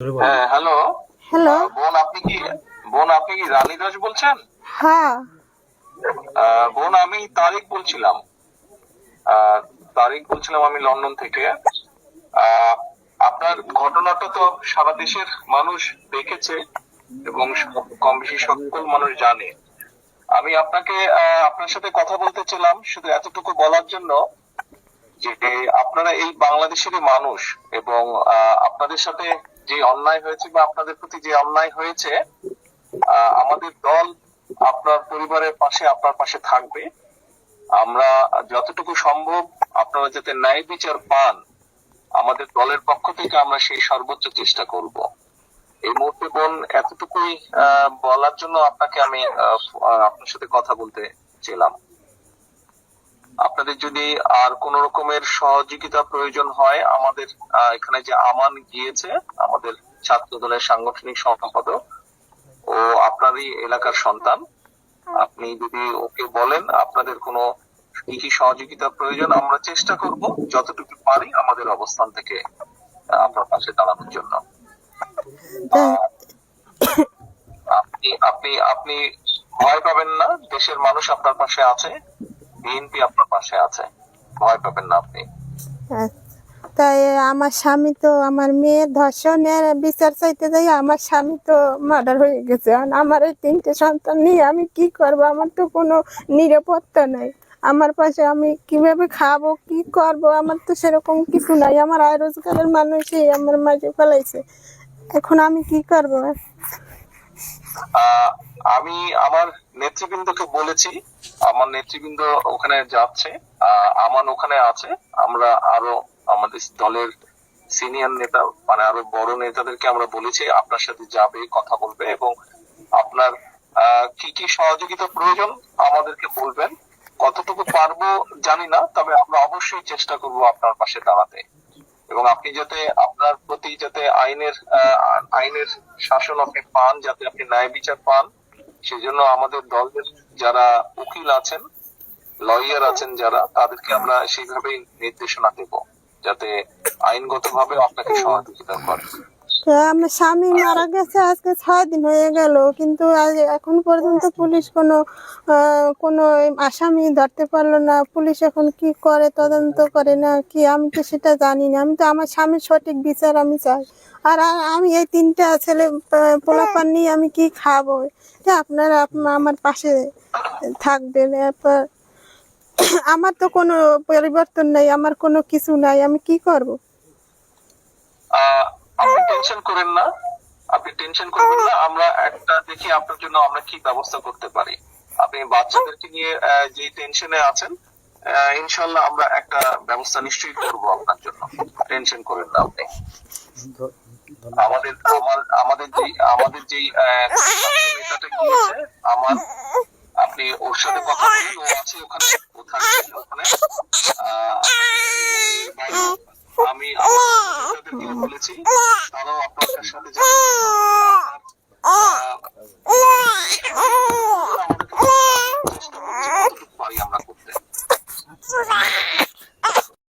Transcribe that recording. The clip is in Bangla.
হ্যাঁ হ্যালো। হ্যালো। বোন আপনি কি বোন আপনি কি রানী দাস বলছেন? হ্যাঁ। বোন আমি তারিক বলছিলাম। তারিক বলছিলাম আমি লন্ডন থেকে। আপনার ঘটনাটা তো সারা দেশের মানুষ দেখেছে এবং কম বেশি সকল মানুষ জানে। আমি আপনাকে আহ, আপনার সাথে কথা বলতে ছিলাম শুধু এতটুকু বলার জন্য যে আপনারা এই বাংলাদেশেরই মানুষ এবং আহ, আপনাদের সাথে যে অন্যায় হয়েছে বা আপনাদের প্রতি যে অন্যায় হয়েছে আমাদের দল আপনার পরিবারের পাশে আপনার পাশে থাকবে। আমরা যতটুকু সম্ভব আপনারা যাতে ন্যায় বিচার পান, আমাদের দলের পক্ষ থেকে আমরা সেই সর্বোচ্চ চেষ্টা করব। এই মুহূর্তে বোন, এতটুকুই বলার জন্য আপনাকে আমি আপনার সাথে কথা বলতে ছিলাম আপনাদের যদি আর কোন রকমের সহযোগিতা প্রয়োজন হয় আমাদের এখানে যে আমান গিয়েছে আমাদের ছাত্র দলের সাংগঠনিক সম্পাদক ও আপনারই এলাকার সন্তান আপনি যদি ওকে বলেন আপনাদের কোনো কি কি সহযোগিতা প্রয়োজন আমরা চেষ্টা করব যতটুকু পারি আমাদের অবস্থান থেকে আপনার পাশে দাঁড়ানোর জন্য। আপনি আপনি আপনি ভয় পাবেন না দেশের মানুষ আপনার পাশে আছে। বিএনপি আপনার পাশে আছে। ভয় পাবেন না আপনি। আচ্ছা। তাই আমার স্বামী তো আমার মেয়ের ধর্ষণের বিচার চাইতে যাই, আমার স্বামী তো মার্ডার হয়ে গেছে। আমার এই তিনটে সন্তান নিয়ে আমি কি করব? আমার তো কোনো নিরাপত্তা নাই। আমার পাশে আমি কীভাবে খাব, কি করব? আমার তো সেরকম কিছু নাই। আমার আয় রোজগারের মানুষই আমার মাঝে ফেলাইছে এখন আমি কি করব? আমি আমার নেতৃবৃন্দকে বলেছি, আমার নেতৃবৃন্দ ওখানে যাচ্ছে আমান ওখানে আছে, আমরা আরও আমাদের দলের সিনিয়র নেতা মানে আরও বড় নেতাদেরকে আমরা বলেছি, আপনার সাথে যাবে, কথা বলবে, এবং আপনার কি কি সহযোগিতা প্রয়োজন আমাদেরকে বলবেন। কতটুকু পারব জানি না, তবে আমরা অবশ্যই চেষ্টা করব আপনার পাশে দাঁড়াতে। এবং আপনি যাতে আপনার প্রতি যাতে আইনের আইনের শাসন আপনি পান, যাতে আপনি ন্যায় বিচার পান, সেজন্য আমাদের দলের যারা উকিল আছেন, লয়ার আছেন যারা, তাদেরকে আমরা সেইভাবেই নির্দেশনা দেব, যাতে আইনগতভাবে আপনাকে সহযোগিতা করে তো আমার স্বামী মারা গেছে, আজকে ছয় দিন হয়ে গেল। কিন্তু এখন পর্যন্ত পুলিশ কোনো কোনো আসামি ধরতে পারল না। পুলিশ এখন কি করে, তদন্ত করে না কি? আমি তো সেটা জানি না। আমি তো আমার স্বামীর সঠিক বিচার আমি চাই। আর আমি এই তিনটা ছেলে পোলাপান নিয়ে আমি কি খাব? আপনারা আমার পাশে থাকবেন। এরপর আমার তো কোনো পরিবর্তন নাই, আমার কোনো কিছু নাই। আমি কি করব? আপনি টেনশন করেন না। আপনি টেনশন করবেন না। আমরা একটা দেখি আপনার জন্য আমরা কি ব্যবস্থা করতে পারি। আপনি বাচ্চাদেরকে নিয়ে যে টেনশনে আছেন ইনশাল্লাহ আমরা একটা ব্যবস্থা নিশ্চয়ই করব আপনার জন্য। টেনশন করেন না আপনি। আমাদের আমাদের যে, আমাদের গিয়েছে, আমার, আপনি ওর সাথে কথা বলুন, ও আছে ওখানে ওখানে। আমি আমার বলেছি তারাও আপনার সাথে